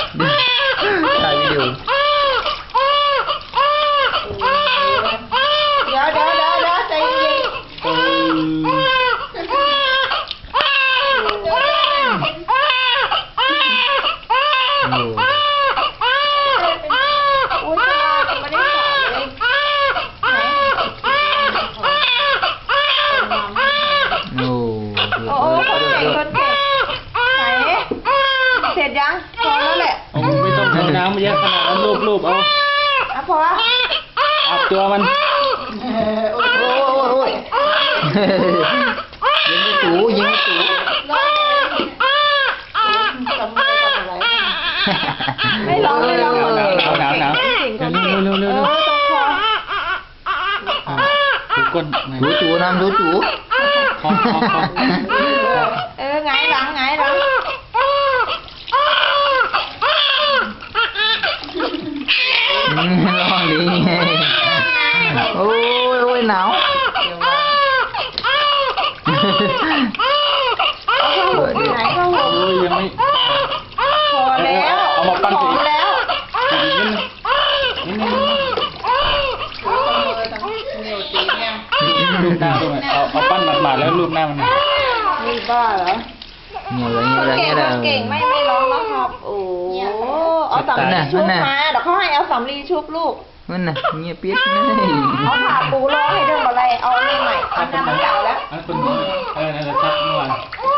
ถ่ายวิดีโอเดี๋ยวเดี๋ยวเดี๋ยวเดี๋ยวใจเย็น เออ โอ้ อุ้ยฉันไม่ได้สอนเลยไหน โอ้ โอ้โหคนเก่งคนเก่งไหนเสร็ จยังพอแล้วแหละเอาไม่ต้องเอาน้ำเยอะขนาดนั้นรูปรูปเอาอะพออาบตัวมันโอ้ยโอ้ยโอ้ยยิงไม่ถูยิงไม่ถูร้องทำอะไรทำอะไรไม่ร้องไม่ร้องหนาวหนาวหนาวหนาวเก่งคนเก่งเร็วเร็วเอเร็วอตรงคออ่าถูก้นไหนถูถูน้ำถูถูคอคอคอเออไงายหลังไงายหลัง อืมลองดิโอ้ยโอ้ยหนาวเอาเข้าหูไปไหนเข้าหูโอ้ยยังไม่พอแล้วเอามาปั้นพสิอแล้วอีกนิดนึงนิดนึงรูปหน้าด้วยเอาเอาปั้นหมาดๆแล้วรูปหน้ามันนี่บ้าเหรอ เงียบเลยเงียบเลยเก่เงีงยบเลย เก่งไม่ไม่ร้องแล้วครับ โอ้เอาสำลีชุบมาเดี๋ยวเขาให้เอาสำลีชุบลูกมันน่ะเงียบปิดเลยเอาผ่าปูร้องให้เดิมอะไรเอาอันนี้ใหม่เอาหน้ามันเก่าแล้วอันคนนี้เออนั่นแหละชักเมื่อวานโอ้